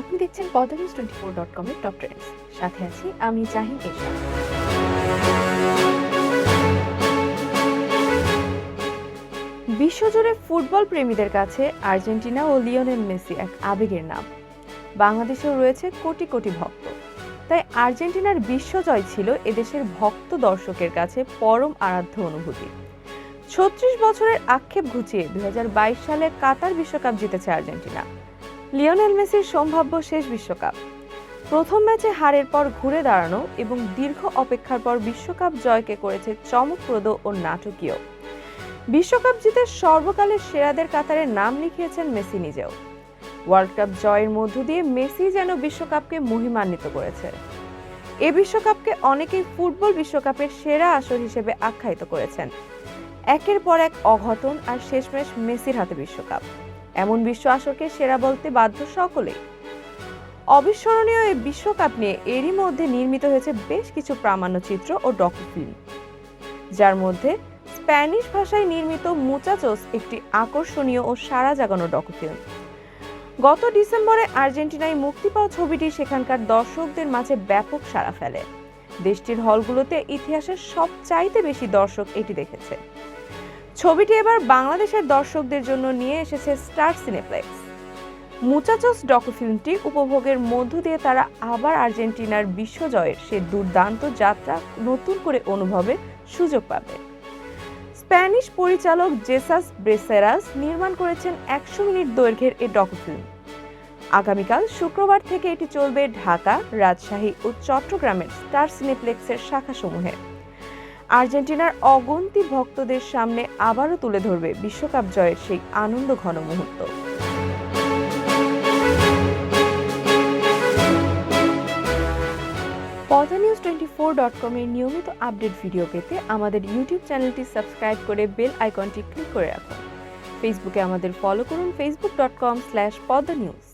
আপনি দেখছেন Padma twenty four dot কমের টপ ট্রেন্ডস সাথে আছি আমি জাহিন এশা। বিশ্বজুড়ে ফুটবল প্রেমীদের কাছে আর্জেন্টিনা ও লিওনেল মেসি এক আবেগের নাম। বাংলাদেশেও রয়েছে কোটি কোটি ভক্ত। তাই আর্জেন্টিনার বিশ্বজয় ছিল এদেশের ভক্ত দর্শকের কাছে পরম আরাধ্য অনুভূতি। ছত্রিশ বছরের আক্ষেপ ঘুচিয়ে দুই হাজার বাইশ সালে কাতার বিশ্বকাপ জিতেছে আর্জেন্টিনা। লিওনেল মেসির সম্ভাব্য শেষ বিশ্বকাপ। প্রথম ম্যাচে হারের পর ঘুরে দাঁড়ানো এবং দীর্ঘ অপেক্ষার পর বিশ্বকাপ জয়কে করেছে চমকপ্রদ ও নাটকীয়। বিশ্বকাপ জিতে সর্বকালের সেরাদের কাতারে নাম লিখিয়েছেন মেসি নিজেও। ওয়ার্ল্ড কাপ জয়ের মধ্য দিয়ে মেসি যেন বিশ্বকাপকে মহিমান্বিত করেছে। এ বিশ্বকাপকে অনেকেই ফুটবল বিশ্বকাপের সেরা আসর হিসেবে আখ্যায়িত করেছেন। একের পর এক অঘটন আর শেষমেশ মেসির হাতে বিশ্বকাপ। এমন বিশ্ব আসরকে সেরা বলতে বাধ্য সকলে। অবিস্মরণীয় এই বিশ্বকাপ নিয়ে এরই মধ্যে নির্মিত হয়েছে বেশ কিছু প্রামাণ্যচিত্র ও ডকুফিল্ম। যার মধ্যে স্প্যানিশ ভাষায় নির্মিত মুচাচোস একটি আকর্ষণীয় ও সাড়া জাগানো ডকুফিল্ম। গত ডিসেম্বরে আর্জেন্টিনায় মুক্তি পাওয়া ছবিটি সেখানকার দর্শকদের মাঝে ব্যাপক সাড়া ফেলে। দেশটির হলগুলোতে ইতিহাসের সবচাইতে বেশি দর্শক এটি দেখেছে। ছবিটি এবার বাংলাদেশের দর্শকদের জন্য নিয়ে এসেছে স্টার সিনেপ্লেক্স। মুচাচস ডকুফিল্মটি উপভোগের মধ্য দিয়ে তারা আবার আর্জেন্টিনার বিশ্বজয়ের সে দুর্দান্ত যাত্রা নতুন করে অনুভবের সুযোগ পাবে। স্প্যানিশ পরিচালক জেসাস ব্রেসেরাস নির্মাণ করেছেন একশো মিনিট দৈর্ঘ্যের এই ডকুফিল্ম। আগামীকাল শুক্রবার থেকে এটি চলবে ঢাকা, রাজশাহী ও চট্টগ্রামের স্টার সিনেপ্লেক্সের শাখাসমূহে। আর্জেন্টিনার অগন্তি ভক্তদের সামনে আবারও তুলে ধরবে বিশ্বকাপ জয়ের সেই আনন্দ ঘন মুহূর্ত। পথা নিউজ টোয়েন্টি ফোর ডট কমের নিয়মিত আপডেট ভিডিও পেতে আমাদের ইউটিউব চ্যানেলটি সাবস্ক্রাইব করে বেল আইকনটি ক্লিক করে রাখুন। ফেসবুকে আমাদের ফলো করুন Facebook dot com slash Padma news